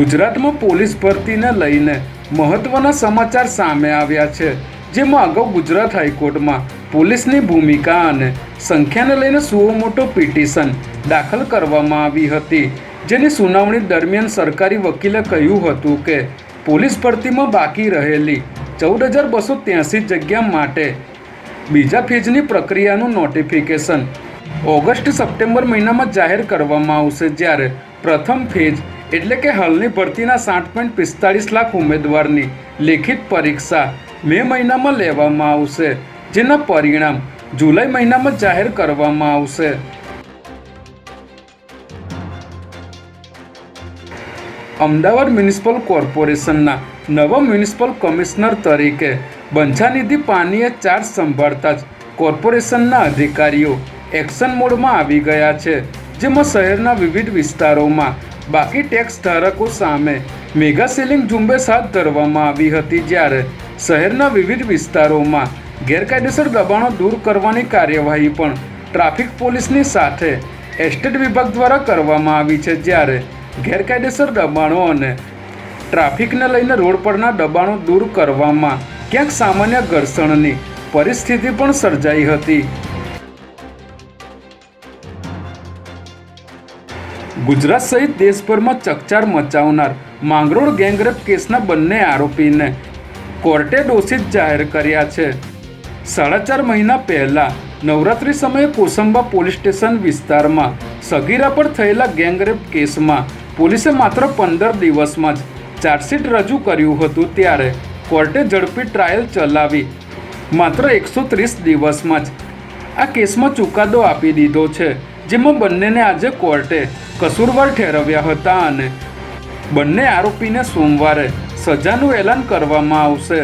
ગુજરાતમાં પોલીસ ભરતીને લઈને મહત્વના સમાચાર સામે આવ્યા છે. જેમાં અગાઉ ગુજરાત હાઈકોર્ટમાં પોલીસની ભૂમિકા અને સંખ્યાને લઈને સુઓ મોટો પિટિશન દાખલ કરવામાં આવી હતી. જેની સુનાવણી દરમિયાન સરકારી વકીલે કહ્યું હતું કે, પોલીસ ભરતીમાં બાકી રહેલી ચૌદ હજાર બસો ત્યાંસી જગ્યા માટે બીજા ફેજની પ્રક્રિયાનું નોટિફિકેશન ઓગસ્ટ સપ્ટેમ્બર મહિનામાં જાહેર કરવામાં આવશે. જ્યારે પ્રથમ ફેજ એટલે કે હાલની ભરતીના સાઠ પોઈન્ટ પિસ્તાળીસ લાખ ઉમેદવારની લેખિત પરીક્ષા મે મહિનામાં લેવામાં આવશે, જેના પરિણામ જુલાઈ મહિનામાં જાહેર કરવામાં આવશે. અમદાવાદ મ્યુનિસિપલ કોર્પોરેશનના નવા મ્યુનિસિપલ કમિશનર તરીકે બંછાનિધિ પાનીએ ચાર્જ સંભાળતા જ કોર્પોરેશનના અધિકારીઓ એક્શન મોડમાં આવી ગયા છે, જેમાં શહેરના વિવિધ વિસ્તારોમાં બાકી ટેક્સ ધારકો સામે મેગા સેલિંગ ઝુંબેશ હાથ ધરવામાં આવી હતી જ્યારે શહેરના વિવિધ વિસ્તારોમાં ગેરકાયદેસર દબાણો દૂર કરવાની કાર્યવાહી પણ ટ્રાફિક પોલીસની સાથે એસ્ટેટ વિભાગ દ્વારા કરવામાં આવી છે જ્યારે ગેરકાયદેસર દબાણો અને ટ્રાફિકને લઈને રોડ પરના દબાણો દૂર કરવામાં ક્યાંક સામાન્ય ઘર્ષણની પરિસ્થિતિ પણ સર્જાઈ હતી. ગુજરાત સહિત દેશભરમાં ચકચાર મચાવનાર માંગરોળ ગેંગરેપ કેસના બંને આરોપીને કોર્ટે દોષિત જાહેર કર્યા છે. સાડા ચાર મહિના પહેલા નવરાત્રી સમયે કોસંબા પોલીસ સ્ટેશન વિસ્તારમાં સગીરા પર થયેલા ગેંગરેપ કેસમાં પોલીસે માત્ર પંદર દિવસમાં જ ચાર્જશીટ રજૂ કર્યું હતું ત્યારે કોર્ટે ઝડપી ટ્રાયલ ચલાવી. માત્ર એકસો ત્રીસ દિવસમાં જ આ કેસમાં ચુકાદો આપી દીધો છે. જેમાં બંનેને આજે કોર્ટે કસૂરવાર ઠેરવ્યા હતા અને બંને આરોપીને સોમવારે સજાનું એલાન કરવામાં આવશે.